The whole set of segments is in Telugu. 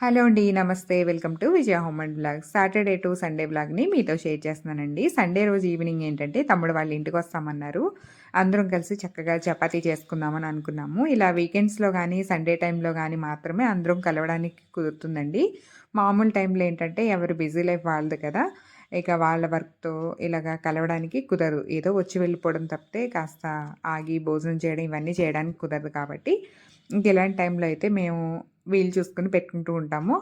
హలో అండి నమస్తే. Welcome to Vijaya home and blog. Saturday to Sunday బ్లాగ్ని మీతో షేర్ చేస్తున్నానండి. సండే రోజు ఈవినింగ్ ఏంటంటే తమ్ముడు వాళ్ళ ఇంటికి వస్తామన్నారు. అందరం కలిసి చక్కగా చపాతీ చేసుకుందామని అనుకున్నాము. ఇలా వీకెండ్స్లో కానీ సండే టైంలో కానీ మాత్రమే అందరం కలవడానికి కుదురుతుందండి. మామూలు టైంలో ఏంటంటే ఎవరు బిజీ లైఫ్ వాళ్ళది కదా ఇక వాళ్ళ వర్క్తో ఇలాగా కలవడానికి కుదరదు. ఏదో వచ్చి వెళ్ళిపోవడం తప్పితే కాస్త ఆగి భోజనం చేయడం ఇవన్నీ చేయడానికి కుదరదు కాబట్టి. ఇంక ఇలాంటి టైంలో అయితే మేము వీలు చూసుకుని పెట్టుకుంటూ ఉంటాము.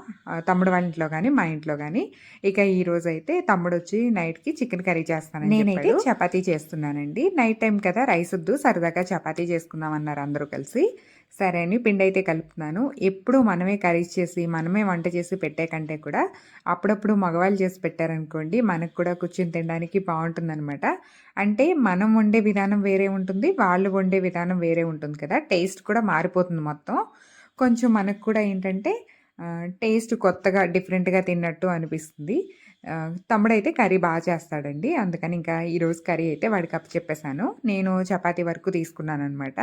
తమ్ముడు వాళ్ళ ఇంట్లో కానీ మా ఇంట్లో కానీ ఇక ఈ రోజు అయితే తమ్ముడు వచ్చి నైట్కి చికెన్ కర్రీ చేస్తాను నేనైతే చపాతీ చేస్తున్నానండి. నైట్ టైం కదా రైస్ వద్దు సరదాగా చపాతీ చేసుకుందాం అన్నారు అందరూ కలిసి. సరే అని పిండి అయితే కలుపుతున్నాను. ఎప్పుడు మనమే కర్రీస్ చేసి మనమే వంట చేసి పెట్టే కంటే కూడా అప్పుడప్పుడు మగవాళ్ళు చేసి పెట్టారనుకోండి మనకు కూడా కూర్చొని తినడానికి బాగుంటుందన్నమాట. అంటే మనం వండే విధానం వేరే ఉంటుంది వాళ్ళు వండే విధానం వేరే ఉంటుంది కదా. టేస్ట్ కూడా మారిపోతుంది మొత్తం. కొంచెం మనకు కూడా ఏంటంటే టేస్ట్ కొత్తగా డిఫరెంట్గా తిన్నట్టు అనిపిస్తుంది. తమ్ముడైతే కర్రీ బాగా చేస్తాడండి. అందుకని ఇంకా ఈరోజు కర్రీ అయితే వాడికి అప్పు చెప్పేశాను. నేను చపాతి వరకు తీసుకున్నాను అనమాట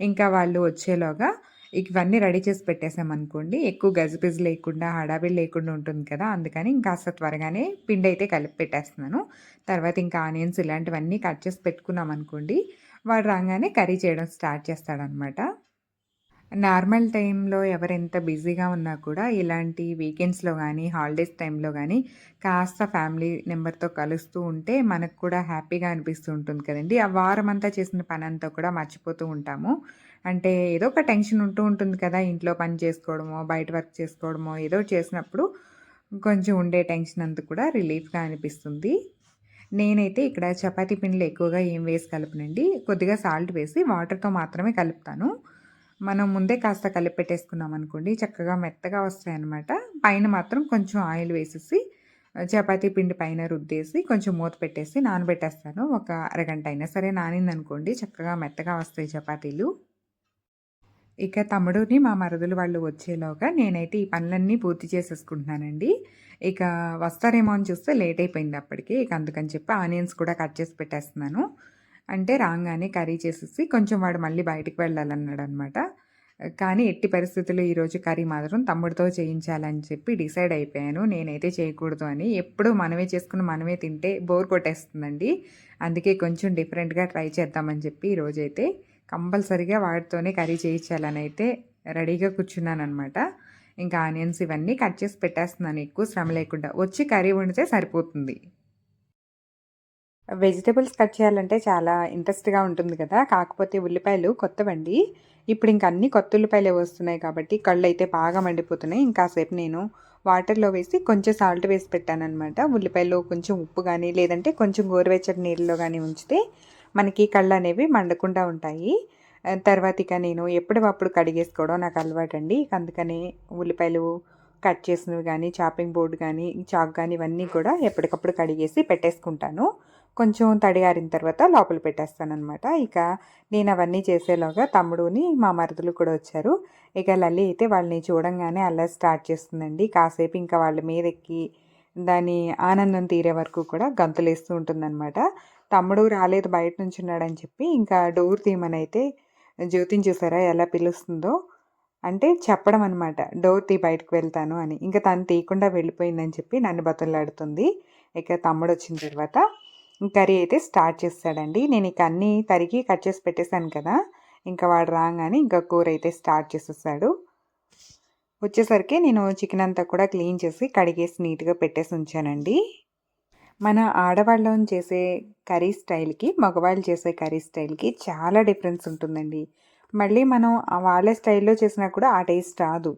ఇంకా వాళ్ళు వచ్చేలోగా ఇవన్నీ రెడీ చేసి పెట్టేసామనుకోండి ఎక్కువ గజిబిజి లేకుండా హడావిడి లేకుండా ఉంటుంది కదా. అందుకని ఇంకా త్వరగానే పిండి అయితే కలిపి పెట్టేస్తున్నాను. తర్వాత ఇంకా ఆనియన్స్ ఇలాంటివన్నీ కట్ చేసి పెట్టుకున్నాం అనుకోండి వాడు రాగానే కర్రీ చేయడం స్టార్ట్ చేస్తాడనమాట నార్మల్ టైంలో ఎవరెంత బిజీగా ఉన్నా కూడా ఇలాంటి వీకెండ్స్లో కానీ హాలిడేస్ టైంలో కానీ కాస్త ఫ్యామిలీ నెంబర్తో కలుస్తూ ఉంటే మనకు కూడా హ్యాపీగా అనిపిస్తూ ఉంటుంది కదండి. ఆ వారం అంతా చేసిన పని అంతా కూడా మర్చిపోతూ ఉంటాము. అంటే ఏదో ఒక టెన్షన్ ఉంటూ ఉంటుంది కదా ఇంట్లో పని చేసుకోవడమో బయట వర్క్ చేసుకోవడమో ఏదో చేసినప్పుడు కొంచెం ఉండే టెన్షన్ అంతా కూడా రిలీఫ్గా అనిపిస్తుంది. నేనైతే ఇక్కడ చపాతీ పిండిలు ఎక్కువగా ఏం వేసి కలపనండి. కొద్దిగా సాల్ట్ వేసి వాటర్తో మాత్రమే కలుపుతాను. మనం ముందే కాస్త కలిపెట్టేసుకున్నాం అనుకోండి. చక్కగా మెత్తగా వస్తాయి అన్నమాట పైన మాత్రం కొంచెం ఆయిల్ వేసేసి చపాతీ పిండి పైన రుద్దేసి కొంచెం మూత పెట్టేసి నానబెట్టేస్తాను. ఒక అరగంట అయినా సరే నానిందనుకోండి చక్కగా మెత్తగా వస్తాయి చపాతీలు. ఇక తమ్ముడుని మా మరదులు వాళ్ళు వచ్చేలోగా నేనైతే ఈ పనులన్నీ పూర్తి చేసేసుకుంటున్నానండి. ఇక వస్తారేమో అని చూస్తే లేట్ అయిపోయింది అప్పటికి. ఇక అందుకని చెప్పి ఆనియన్స్ కూడా కట్ చేసి పెట్టేస్తున్నాను. అంటే రాగానే కర్రీ చేసేసి కొంచెం వాడు మళ్ళీ బయటికి వెళ్ళాలన్నాడు అనమాట కానీ ఎట్టి పరిస్థితుల్లో ఈరోజు కర్రీ మాత్రం తమ్ముడితో చేయించాలని చెప్పి డిసైడ్ అయిపోయాను. నేనైతే చేయకూడదు అని. ఎప్పుడూ మనమే చేసుకుని మనమే తింటే బోర్ కొట్టేస్తుందండి. అందుకే కొంచెం డిఫరెంట్గా ట్రై చేద్దామని చెప్పి ఈరోజైతే కంపల్సరిగా వాటితోనే కర్రీ చేయించాలని అయితే రెడీగా కూర్చున్నాను అనమాట ఇంకా ఆనియన్స్ ఇవన్నీ కట్ చేసి పెట్టేస్తున్నాను. ఎక్కువ శ్రమ లేకుండా. వచ్చి కర్రీ వండితే సరిపోతుంది. వెజిటబుల్స్ కట్ చేయాలంటే చాలా ఇంట్రెస్ట్గా ఉంటుంది కదా. కాకపోతే ఉల్లిపాయలు కొత్తవండి. ఇప్పుడు ఇంక అన్ని కొత్త ఉల్లిపాయలే వస్తున్నాయి కాబట్టి కళ్ళు అయితే బాగా మండిపోతున్నాయి. ఇంకాసేపు నేను వాటర్లో వేసి కొంచెం సాల్ట్ వేసి పెట్టాను అనమాట ఉల్లిపాయలు కొంచెం ఉప్పు కానీ లేదంటే కొంచెం గోరువెచ్చటి నీళ్ళలో కానీ ఉంచితే మనకి కళ్ళు అనేవి మండకుండా ఉంటాయి. తర్వాత ఇక నేను ఎప్పటికప్పుడు కడిగేసుకోవడం నాకు అలవాటు అండి అందుకని ఉల్లిపాయలు కట్ చేసినవి కానీ చాపింగ్ బోర్డు కానీ చాక్ కానీ ఇవన్నీ కూడా ఎప్పటికప్పుడు కడిగేసి పెట్టేసుకుంటాను. కొంచెం తడిగారిన తర్వాత లోపల పెట్టేస్తానమాట ఇక నేను అవన్నీ చేసేలోగా తమ్ముడుని మా మరుదులు కూడా వచ్చారు. ఇక లల్లి అయితే వాళ్ళని చూడంగానే అలా స్టార్ట్ చేస్తుందండి. కాసేపు ఇంకా వాళ్ళ మీద ఎక్కి దాని ఆనందం తీరే వరకు కూడా గంతులేస్తూ ఉంటుందన్నమాట. తమ్ముడు రాలేదు బయట నుంచి ఉన్నాడని చెప్పి ఇంకా డోర్ తీయమని జ్యోతిని చూసారా ఎలా పిలుస్తుందో. అంటే చెప్పడం అనమాట డోర్ తీ బయటకు వెళ్తాను అని. ఇంకా తను తీయకుండా వెళ్ళిపోయిందని చెప్పి నన్ను బతులాడుతుంది ఇక తమ్ముడు వచ్చిన తర్వాత కర్రీ అయితే స్టార్ట్ చేస్తాడండి. నేను ఇక అన్నీ తరిగి కట్ చేసి పెట్టేశాను కదా ఇంకా వాడు రాగానే ఇంకా కూర అయితే స్టార్ట్ చేసేస్తాడు. వచ్చేసరికి నేను చికెన్ అంతా కూడా క్లీన్ చేసి కడిగేసి నీట్గా పెట్టేసి ఉంచానండి. మన ఆడవాళ్ళం చేసే కర్రీ స్టైల్కి మగవాళ్ళు చేసే కర్రీ స్టైల్కి చాలా డిఫరెన్స్ ఉంటుందండి. మళ్ళీ మనం వాళ్ళ స్టైల్లో చేసినా కూడా ఆ టేస్ట్ రాదు.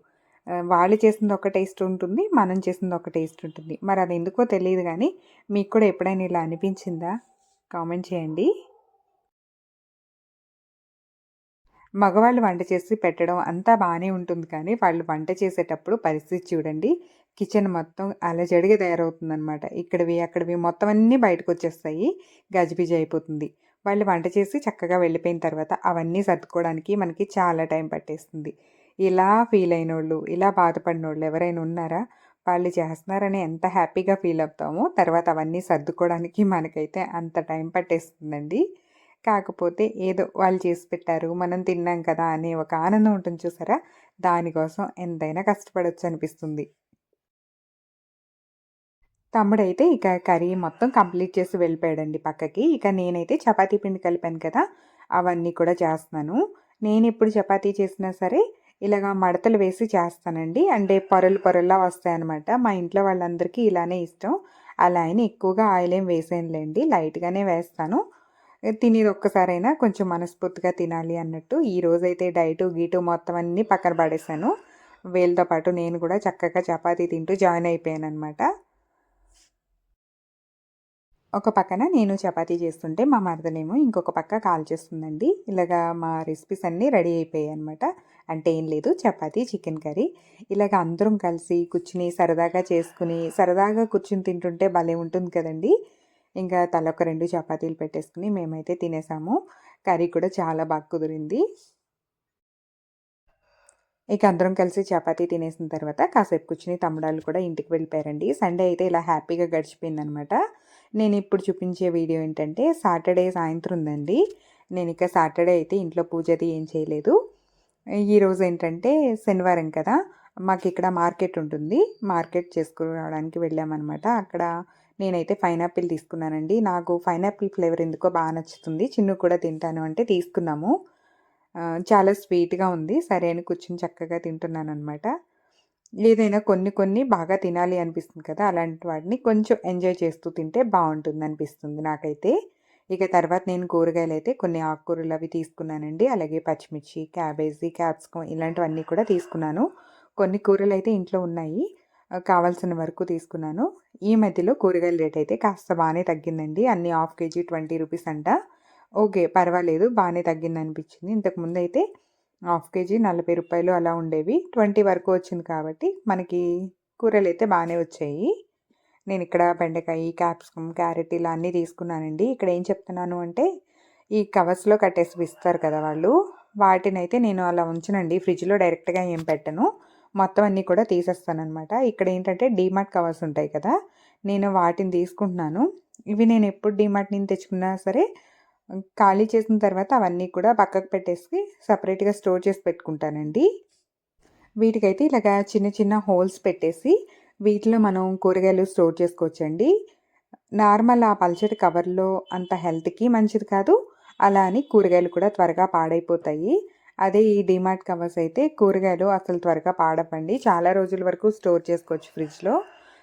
వాళ్ళు చేసింది ఒక టేస్ట్ ఉంటుంది మనం చేసింది ఒక టేస్ట్ ఉంటుంది. మరి అది ఎందుకో తెలియదు కానీ మీకు కూడా ఎప్పుడైనా ఇలా అనిపించిందా? కామెంట్ చేయండి. మగవాళ్ళు వంట చేసి పెట్టడం అంతా బాగానే ఉంటుంది కానీ వాళ్ళు వంట చేసేటప్పుడు పరిస్థితి చూడండి. కిచెన్ మొత్తం అలజడిగా తయారవుతుందనమాట ఇక్కడవి అక్కడవి మొత్తం అన్నీ బయటకు వచ్చేస్తాయి. గజిబిజి అయిపోతుంది. వాళ్ళు వంట చేసి చక్కగా వెళ్ళిపోయిన తర్వాత అవన్నీ సర్దుకోవడానికి మనకి చాలా టైం పట్టేస్తుంది. ఇలా ఫీల్ అయిన వాళ్ళు ఇలా బాధపడిన వాళ్ళు ఎవరైనా ఉన్నారా? వాళ్ళు చేస్తున్నారని ఎంత హ్యాపీగా ఫీల్ అవుతామో తర్వాత అవన్నీ సర్దుకోవడానికి మనకైతే అంత టైం పట్టేస్తుందండి. కాకపోతే ఏదో వాళ్ళు చేసి పెట్టారు మనం తిన్నాం కదా అనే ఒక ఆనందం ఉంటుంది చూసారా? దానికోసం ఎంతైనా కష్టపడవచ్చు అనిపిస్తుంది. తమ్ముడైతే ఇక కర్రీ మొత్తం కంప్లీట్ చేసి వెళ్ళిపోయాడండి పక్కకి. ఇక నేనైతే చపాతీ పిండి కలిపాను కదా అవన్నీ కూడా చేస్తున్నాను. నేను ఎప్పుడు చపాతీ చేసినా సరే ఇలాగ మడతలు వేసి చేస్తానండి. అంటే పొరలు పొరల్లా వస్తాయన్నమాట. మా ఇంట్లో వాళ్ళందరికీ ఇలానే ఇష్టం. అలా అయినా ఎక్కువగా ఆయిల్ ఏం వేసేయంలేండి లైట్గానే వేస్తాను. తినేది ఒక్కసారైనా కొంచెం మనస్ఫూర్తిగా తినాలి అన్నట్టు ఈ రోజైతే డైటు గీటు మొత్తం అన్నీ పక్కన పడేసాను వీళ్ళతో పాటు నేను కూడా చక్కగా చపాతీ తింటూ జాయిన్ అయిపోయాను అనమాట ఒక పక్కన నేను చపాతీ చేస్తుంటే మా మరదలేమో ఇంకొక పక్క కాల్ చేస్తుందండి ఇలాగా మా రెసిపీస్ అన్నీ రెడీ అయిపోయాయి అనమాట అంటే ఏం లేదు. చపాతీ చికెన్ కర్రీ. ఇలాగ అందరం కలిసి కూర్చుని సరదాగా చేసుకుని సరదాగా కూర్చుని తింటుంటే భలే ఉంటుంది కదండి. ఇంకా తలొక రెండు చపాతీలు పెట్టేసుకుని మేమైతే తినేసాము. కర్రీ కూడా చాలా బాగా కుదిరింది. ఇక అందరం కలిసి చపాతీ తినేసిన తర్వాత కాసేపు కూర్చుని తమ్ముడాలు కూడా ఇంటికి వెళ్ళిపోయారండి. సండే అయితే ఇలా హ్యాపీగా గడిచిపోయిందనమాట. నేను ఇప్పుడు చూపించే వీడియో ఏంటంటే సాటర్డే సాయంత్రం ఉందండి. నేను ఇక సాటర్డే అయితే ఇంట్లో పూజ అది ఏం చేయలేదు. ఈరోజు ఏంటంటే శనివారం కదా మాకు ఇక్కడ మార్కెట్ ఉంటుంది. మార్కెట్ చేసుకురావడానికి వెళ్ళామన్నమాట. అక్కడ నేనైతే పైనాపిల్ తీసుకున్నానండి. నాకు పైనాపిల్ ఫ్లేవర్ ఎందుకో బాగా నచ్చుతుంది. చిన్ను కూడా తింటాను అంటే తీసుకున్నాము. చాలా స్వీట్గా ఉంది. సరే అని కూర్చుని చక్కగా తింటున్నాను అనమాట ఏదైనా కొన్ని కొన్ని బాగా తినాలి అనిపిస్తుంది కదా అలాంటి వాటిని కొంచెం ఎంజాయ్ చేస్తూ తింటే బాగుంటుంది అనిపిస్తుంది నాకైతే. ఇక తర్వాత నేను కూరగాయలు అయితే కొన్ని ఆకుకూరలు అవి తీసుకున్నానండి. అలాగే పచ్చిమిర్చి క్యాబేజీ క్యాప్సికం ఇలాంటివన్నీ కూడా తీసుకున్నాను. కొన్ని కూరలు అయితే ఇంట్లో ఉన్నాయి. కావాల్సిన వరకు తీసుకున్నాను. ఈ మధ్యలో కూరగాయల రేట్ అయితే కాస్త బాగానే తగ్గిందండి. అన్ని హాఫ్ కేజీ ట్వంటీ రూపీస్ అంట. ఓకే పర్వాలేదు బాగానే తగ్గింది అనిపించింది ఇంతకుముందు అయితే హాఫ్ కేజీ నలభై రూపాయలు అలా ఉండేవి. ట్వంటీ వరకు వచ్చింది కాబట్టి మనకి కూరలు అయితే బాగానే వచ్చాయి. నేను ఇక్కడ బెండకాయ క్యాప్సికమ్ క్యారెట్ ఇలా అన్నీ తీసుకున్నానండి. ఇక్కడ ఏం చెప్తున్నాను అంటే ఈ కవర్స్లో కట్టేసి ఇస్తారు కదా వాళ్ళు వాటిని అయితే నేను అలా ఉంచనండి. ఫ్రిడ్జ్లో డైరెక్ట్గా ఏం పెట్టను. మొత్తం అన్నీ కూడా తీసేస్తానమాట ఇక్కడ ఏంటంటే డీమార్ట్ కవర్స్ ఉంటాయి కదా నేను వాటిని తీసుకుంటున్నాను. ఇవి నేను ఎప్పుడు డీమార్ట్ నుంచి తెచ్చుకున్నా సరే ఖాళీ చేసిన తర్వాత అవన్నీ కూడా పక్కకు పెట్టేసి సపరేట్గా స్టోర్ చేసి పెట్టుకుంటానండి. వీటికైతే ఇలాగా చిన్న చిన్న హోల్స్ పెట్టేసి వీటిలో మనం కూరగాయలు స్టోర్ చేసుకోవచ్చండి. నార్మల్ ఆ పల్చటి కవర్లో అంత హెల్త్కి మంచిది కాదు. అలా అని కూరగాయలు కూడా త్వరగా పాడైపోతాయి. అదే ఈ డిమార్ట్ కవర్స్ అయితే కూరగాయలు అసలు త్వరగా పాడపండి చాలా రోజుల వరకు స్టోర్ చేసుకోవచ్చు ఫ్రిడ్జ్లో.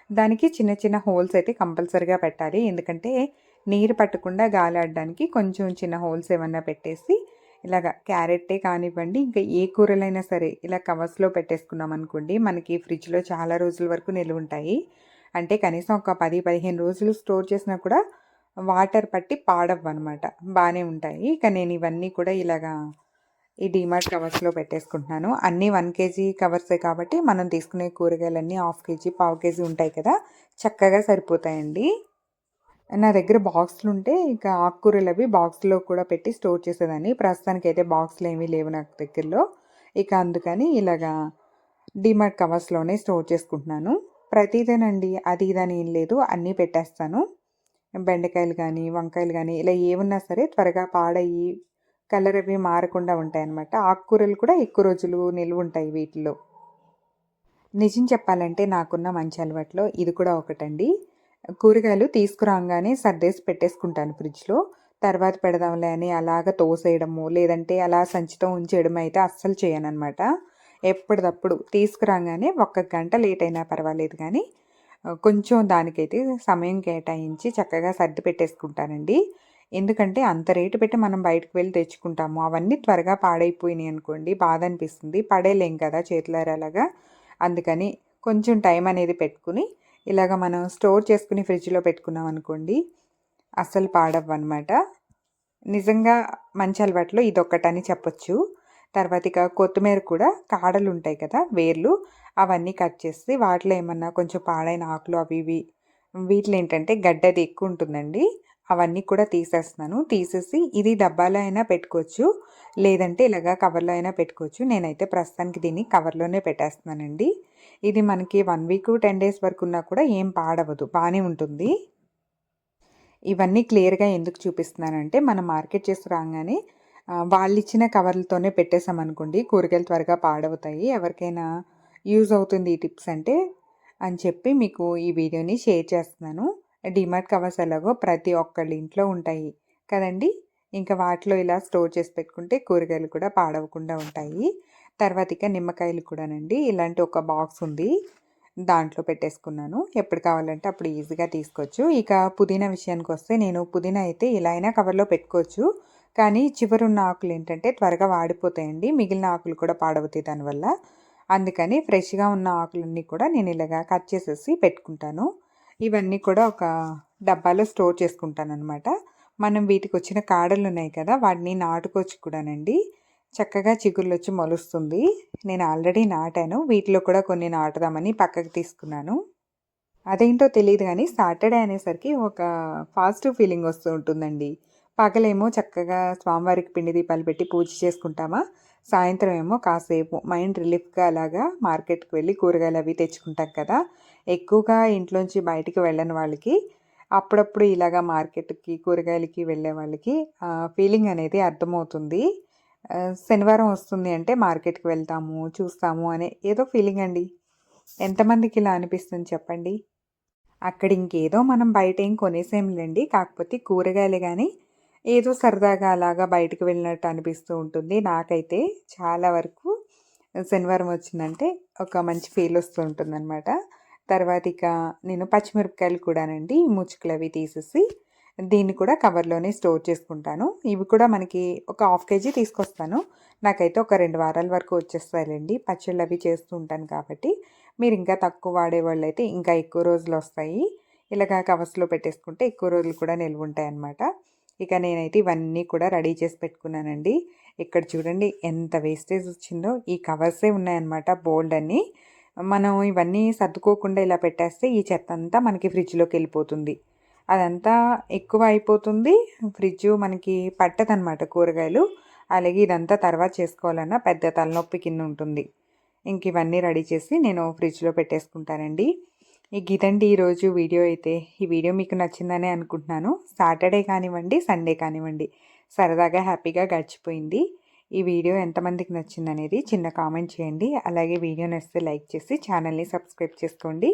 దానికి చిన్న చిన్న హోల్స్ అయితే కంపల్సరీగా పెట్టాలి. ఎందుకంటే నీరు పట్టకుండా గాలి ఆడడానికి కొంచెం చిన్న హోల్స్ ఏమన్నా పెట్టేసి ఇలాగ క్యారెట్టే కానివ్వండి ఇంకా ఏ కూరలైనా సరే ఇలా కవర్స్లో పెట్టేసుకున్నాం అనుకోండి మనకి ఫ్రిడ్జ్లో చాలా రోజుల వరకు నిల్వ ఉంటాయి. అంటే కనీసం ఒక పది పదిహేను రోజులు స్టోర్ చేసినా కూడా వాటర్ పట్టి పాడవ్వు అనమాట బాగానే ఉంటాయి. ఇక నేను ఇవన్నీ కూడా ఇలాగా ఈ డిమార్ట్ కవర్స్లో పెట్టేసుకుంటున్నాను. అన్నీ వన్ కేజీ కవర్సే కాబట్టి మనం తీసుకునే కూరగాయలన్నీ హాఫ్ కేజీ పావు కేజీ ఉంటాయి కదా చక్కగా సరిపోతాయండి. నా దగ్గర బాక్స్లు ఉంటే ఇక ఆకుకూరలు అవి బాక్స్లో కూడా పెట్టి స్టోర్ చేసేదాన్ని. ప్రస్తుతానికి అయితే బాక్స్లు ఏమీ లేవు నాకు దగ్గరలో. ఇక అందుకని ఇలాగా డిమార్ట్ కవర్స్లోనే స్టోర్ చేసుకుంటున్నాను. ప్రతిదేనండి అది ఇదని ఏం లేదు అన్నీ పెట్టేస్తాను. బెండకాయలు కానీ వంకాయలు కానీ ఇలా ఏమున్నా సరే త్వరగా పాడయ్యి కలర్ అవి మారకుండా ఉంటాయి అన్నమాట ఆకుకూరలు కూడా ఎక్కువ రోజులు నిల్వ ఉంటాయి వీటిలో. నిజం చెప్పాలంటే నాకున్న మంచి అలవాట్లో ఇది కూడా ఒకటండి. కూరగాయలు తీసుకురాగానే సర్దేసి పెట్టేసుకుంటాను ఫ్రిడ్జ్లో. తర్వాత పెడదాంలే అని అలాగ తోసేయడము లేదంటే అలా సంచితో ఉంచేయడం అయితే అస్సలు చేయనమాట ఎప్పటిదప్పుడు తీసుకురాగానే ఒక్క గంట లేట్ అయినా పర్వాలేదు కానీ కొంచెం దానికైతే సమయం కేటాయించి చక్కగా సర్ది పెట్టేసుకుంటానండి. ఎందుకంటే అంత రేటు పెట్టి మనం బయటకు వెళ్ళి తెచ్చుకుంటాము. అవన్నీ త్వరగా పాడైపోయినాయి అనుకోండి బాధ అనిపిస్తుంది. పడేలేం కదా చేతులారు అలాగా. అందుకని కొంచెం టైం అనేది పెట్టుకుని ఇలాగ మనం స్టోర్ చేసుకుని ఫ్రిడ్జ్లో పెట్టుకున్నాం అనుకోండి అస్సలు పాడవ్వు అనమాట నిజంగా మంచి అలవాట్లో ఇదొక్కటని చెప్పొచ్చు. తర్వాత ఇక కొత్తిమీర కూడా కాడలు ఉంటాయి కదా వేర్లు అవన్నీ కట్ చేసి వాటిలో ఏమన్నా కొంచెం పాడైన ఆకులు అవి ఇవి. వీటిలో ఏంటంటే గడ్డది ఎక్కువ ఉంటుందండి అవన్నీ కూడా తీసేస్తున్నాను. తీసేసి ఇది డబ్బాలో అయినా పెట్టుకోవచ్చు. లేదంటే ఇలాగా కవర్లో అయినా పెట్టుకోవచ్చు. నేనైతే ప్రస్తుతానికి దీన్ని కవర్లోనే పెట్టేస్తున్నానండి. ఇది మనకి వన్ వీక్ టెన్ డేస్ వరకు ఉన్నా కూడా ఏం పాడవదు. బాగానే ఉంటుంది. ఇవన్నీ క్లియర్గా ఎందుకు చూపిస్తున్నానంటే మనం మార్కెట్ చేసి రాగానే వాళ్ళు ఇచ్చిన కవర్లతోనే పెట్టేసామనుకోండి కూరగాయలు త్వరగా పాడవుతాయి. ఎవరికైనా యూజ్ అవుతుంది ఈ టిప్స్ అంటే అని చెప్పి మీకు ఈ వీడియోని షేర్ చేస్తున్నాను. డిమార్ట్ కవర్స్ ఎలాగో ప్రతి ఒక్కళ్ళ ఇంట్లో ఉంటాయి కదండి. ఇంకా వాటిలో ఇలా స్టోర్ చేసి పెట్టుకుంటే కూరగాయలు కూడా పాడవకుండా ఉంటాయి. తర్వాత ఇక నిమ్మకాయలు కూడానండి. ఇలాంటి ఒక బాక్స్ ఉంది. దాంట్లో పెట్టేసుకున్నాను. ఎప్పుడు కావాలంటే అప్పుడు ఈజీగా తీసుకోవచ్చు. ఇక పుదీనా విషయానికి వస్తే నేను పుదీనా అయితే ఇలా అయినా కవర్లో పెట్టుకోవచ్చు. కానీ చివరున్న ఆకులు ఏంటంటే త్వరగా వాడిపోతాయండి. మిగిలిన ఆకులు కూడా పాడవుతాయి దానివల్ల. అందుకని ఫ్రెష్గా ఉన్న ఆకులన్నీ కూడా నేను ఇలాగా కట్ చేసేసి పెట్టుకుంటాను. ఇవన్నీ కూడా ఒక డబ్బాలో స్టోర్ చేసుకుంటాను అనమాట మనం వీటికి వచ్చిన కాడలు ఉన్నాయి కదా వాటిని నాటుకోవచ్చు కూడానండి చక్కగా చిగుళ్ళు వచ్చి మొలుస్తుంది. నేను ఆల్రెడీ నాటాను. వీటిలో కూడా కొన్ని నాటుదామని పక్కకు తీసుకున్నాను. అదేంటో తెలియదు కానీ సాటర్డే అనేసరికి ఒక పాజిటివ్ ఫీలింగ్ వస్తూ ఉంటుందండి. పగలేమో చక్కగా స్వామివారికి పిండి దీపాలు పెట్టి పూజ చేసుకుంటామా సాయంత్రం ఏమో కాసేపు మైండ్ రిలీఫ్గా అలాగా మార్కెట్కి వెళ్ళి కూరగాయలు అవి తెచ్చుకుంటాం కదా ఎక్కువగా ఇంట్లోంచి బయటికి వెళ్ళని వాళ్ళకి అప్పుడప్పుడు ఇలాగా మార్కెట్కి కూరగాయలకి వెళ్ళే వాళ్ళకి ఫీలింగ్ అనేది అర్థమవుతుంది. శనివారం వస్తుంది అంటే మార్కెట్కి వెళ్తాము చూస్తాము అనే ఏదో ఫీలింగ్ అండి. ఎంతమందికి ఇలా అనిపిస్తుంది చెప్పండి? అక్కడ ఇంకేదో మనం బయట ఏం కొనేసేంలేండి కాకపోతే కూరగాయలు కానీ ఏదో సరదాగా అలాగా బయటకు వెళ్ళినట్టు అనిపిస్తూ ఉంటుంది. నాకైతే చాలా వరకు శనివారం వచ్చిందంటే ఒక మంచి ఫీల్ వస్తూ ఉంటుంది అనమాట తర్వాత ఇక నేను పచ్చిమిరపకాయలు కూడానండి ముచ్చుకులు అవి తీసేసి దీన్ని కూడా కవర్లోనే స్టోర్ చేసుకుంటాను. ఇవి కూడా మనకి ఒక హాఫ్ కేజీ తీసుకొస్తాను. నాకైతే ఒక రెండు వారాల వరకు వచ్చేస్తాయండి పచ్చళ్ళు అవి చేస్తూ ఉంటాను కాబట్టి మీరు ఇంకా తక్కువ వాడేవాళ్ళు అయితే ఇంకా ఎక్కువ రోజులు వస్తాయి. ఇలాగ కవర్స్లో పెట్టేసుకుంటే ఎక్కువ రోజులు కూడా నిల్వ ఉంటాయి అన్నమాట ఇక నేనైతే ఇవన్నీ కూడా రెడీ చేసి పెట్టుకున్నానండి. ఇక్కడ చూడండి ఎంత వేస్టేజ్ వచ్చిందో. ఈ కవర్సే ఉన్నాయన్నమాట బోల్డ్ అన్ని. మనం ఇవన్నీ సర్దుకోకుండా ఇలా పెట్టేస్తే ఈ చెత్త అంతా మనకి ఫ్రిడ్జ్లోకి వెళ్ళిపోతుంది. అదంతా ఎక్కువ అయిపోతుంది. ఫ్రిడ్జ్ మనకి పట్టదనమాట కూరగాయలు. అలాగే ఇదంతా తర్వాత చేసుకోవాలన్నా పెద్ద తలనొప్పి కింద ఉంటుంది. ఇంక ఇవన్నీ రెడీ చేసి నేను ఫ్రిడ్జ్లో పెట్టేసుకుంటానండి. ఈ ఇదండి ఈరోజు వీడియో అయితే ఈ వీడియో మీకు నచ్చిందని అనుకుంటున్నాను. సాటర్డే కానివ్వండి సండే కానివ్వండి. సరదాగా హ్యాపీగా గడిచిపోయింది. ఈ వీడియో ఎంతమందికి నచ్చిందనేది చిన్న కామెంట్ చేయండి. అలాగే వీడియో నచ్చితే లైక్ చేసి ఛానల్ని సబ్స్క్రైబ్ చేసుకోండి.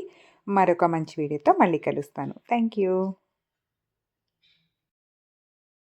మరొక మంచి వీడియోతో మళ్ళీ కలుస్తాను. Thank you